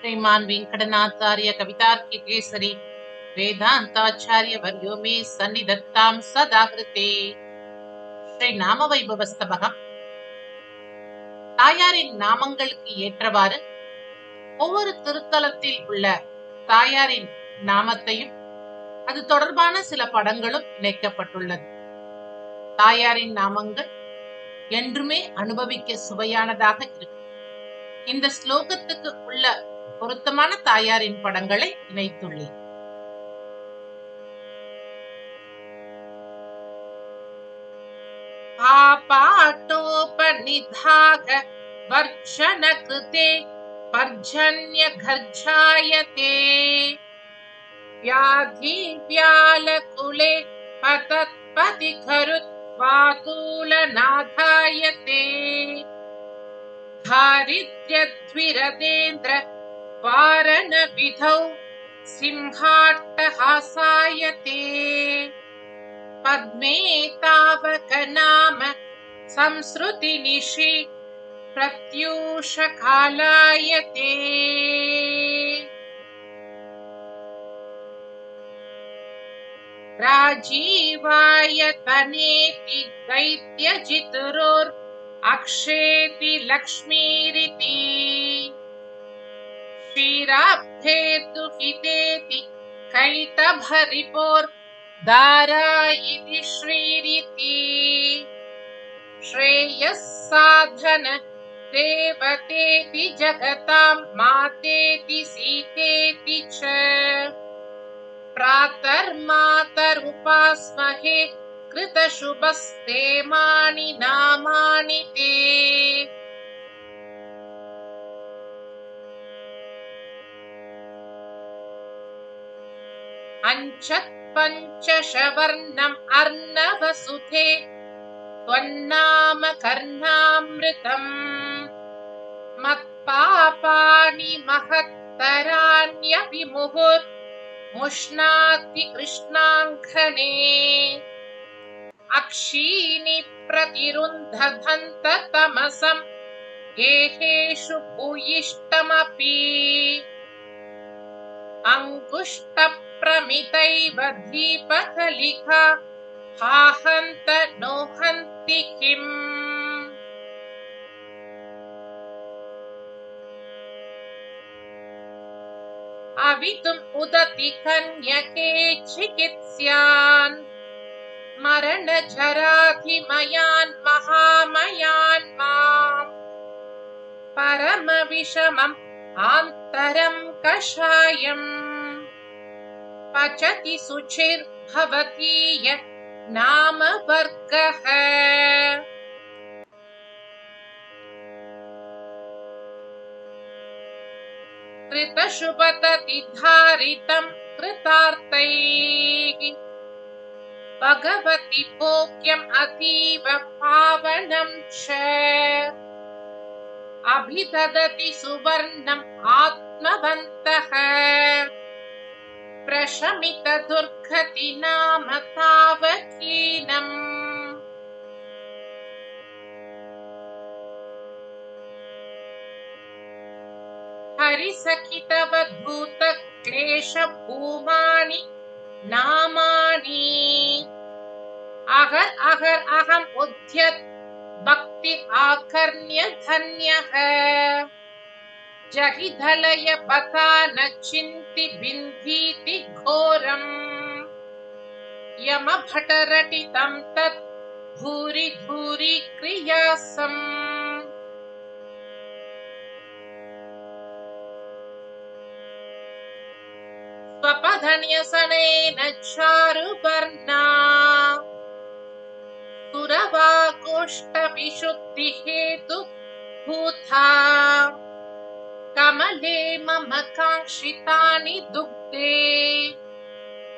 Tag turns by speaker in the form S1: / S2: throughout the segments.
S1: ஸ்ரீமான் ವೆಂಕಟನಾಥಾರ್ಯ ಕವಿತಾರ್ಕಿ கேசரி ವೇದಾಂತಾಚಾರ್ಯ ವರ್ಯೋ ಮೇ சதாகிருத்தே ಸದಾಕೃತೆ ಶ್ರೀ ನಾಮವೈಭವ தாயாரின் நாமங்களுக்கு ஏற்றவாறு ஒவ்வொரு திருத்தலத்தில் உள்ள தாயாரின் நாமத்தையும் அது தொடர்பான சில படங்களும் இணைக்கப்பட்டுள்ளது. தாயாரின் நாமங்கள் என்றுமே அனுபவிக்க சுவையானதாக இருக்கும் இந்த ஸ்லோகத்துக்கு உள்ள பொருத்தமான தாயாரின் படங்களை இணைத்துள்ளேன் पापाटोपनिधाग वर्षण कृते पर्जन्यघर्षायते व्याधि व्यालकुले पतत्पति खरुत्वातूलनाधायते दारिद्र्यद्विरदेन्द्र वारणविधौ सिंहाट्टहासायते। पद्मे तावक नाम संसृतिनिशि दैत्यजितुरोर् अक्षेति लक्ष्मीरिति क्षीराब्धेतुहितेति कैटभरिपोर् दारा इति श्रीरिति श्रेयः साधन देवतेति जगतां मातेति सीतेति च प्रातर्मातरुपास्महे कृतशुभस्तेमानि नामानि ते अञ्चत् पञ्चशवर्णम् अर्णवसुधे त्वन्नाम कर्णामृतम्। मत्पापानि महत्तराण्यपि मुहुर् मुष्णाति कृष्णाङ्खने अक्षीणि प्रतिरुन्धधन्त तमसम् गेहेषु भूयिष्ठमपि अङ्गुष्टप्रमितैव दीपकलिका हाहन्त नोहन्ति किम्? अवितुम् उदति कन्यके चिकित्स्यान्। मरणजराधिमयान् महामयान् माम्। परमविषमम् आन्तरं कषायम् पचति शुचिर्भवतीय नाम वर्गः कृतशुभततिधारितं कृतार्थैः। भगवति भोग्यम् अतीव च। अभिददति सुवर्णम् आत्मवन्तः प्रशमित दुर्गति नाम तावकीनम्। हरिसखितवद्भूत क्लेश भूमानि नामानि। अहर् अहर् अहम् उद्यत् भक्ति आकर्ण्य धन्यः जहिधलय पता न चिन्ति बिन्धीति घोरम्। यमभटरटितं तत् भूरि भूरि क्रियासम्। स्वपधन्यसनेन चारुवर्णा सुरवागोष्ठविशुद्धिहेतु भूता कमले मम काङ्क्षितानि दुग्धे।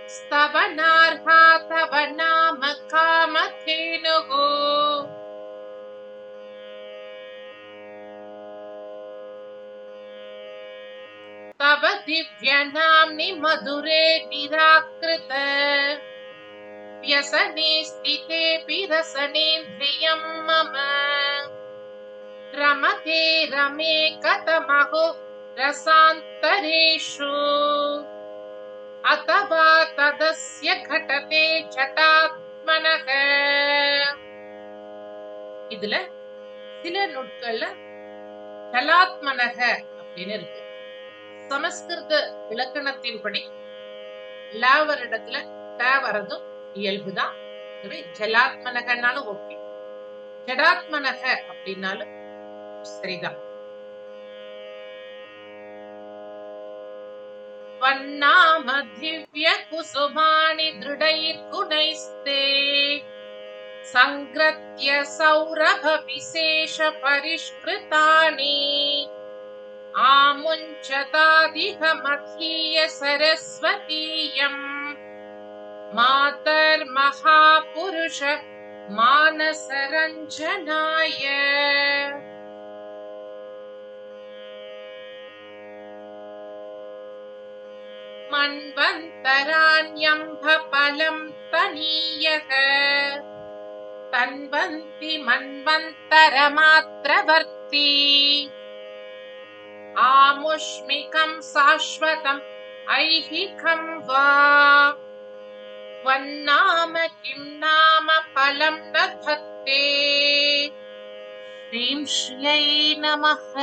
S1: स्तवनार्हा तव नाम कामधेनुः। तव दिव्यनाम्नि मधुरे निराकृत। व्यसने स्थितेऽपि रसनेन्द्रियं मम रमते रमे कथमहो रसान्तरेषु अथवा तदस्य घटते ஜட்டாத்மனக இதுல சில நூட்கள்ல ஜலாத்மனக அப்படின்னு இருக்கு சமஸ்கிருத இலக்கணத்தின்படி லாவர் இடத்துல ட வரதும் இயல்புதான் எனவே ஜலாத்மனகனாலும் ஓகே ஜடாத்மனக அப்படின்னாலும் पन्नामधिव्यकुसुमानि दृढैस्ते सङ्ग्रत्य सौरभविशेषपरिष्कृतानि आमुञ्चतादिहमधीय सरस्वतीयम् मातर्महापुरुष मानसरञ्जनाय मन्वन्तराण्यम्भफलम् तनीयः। तन्वन्ति मन्वन्तरमात्रवर्ती। आमुष्मिकम् शाश्वतम् ऐहिकम् वा। नाम फलम् न धत्ते। श्रीं श्रियै नमः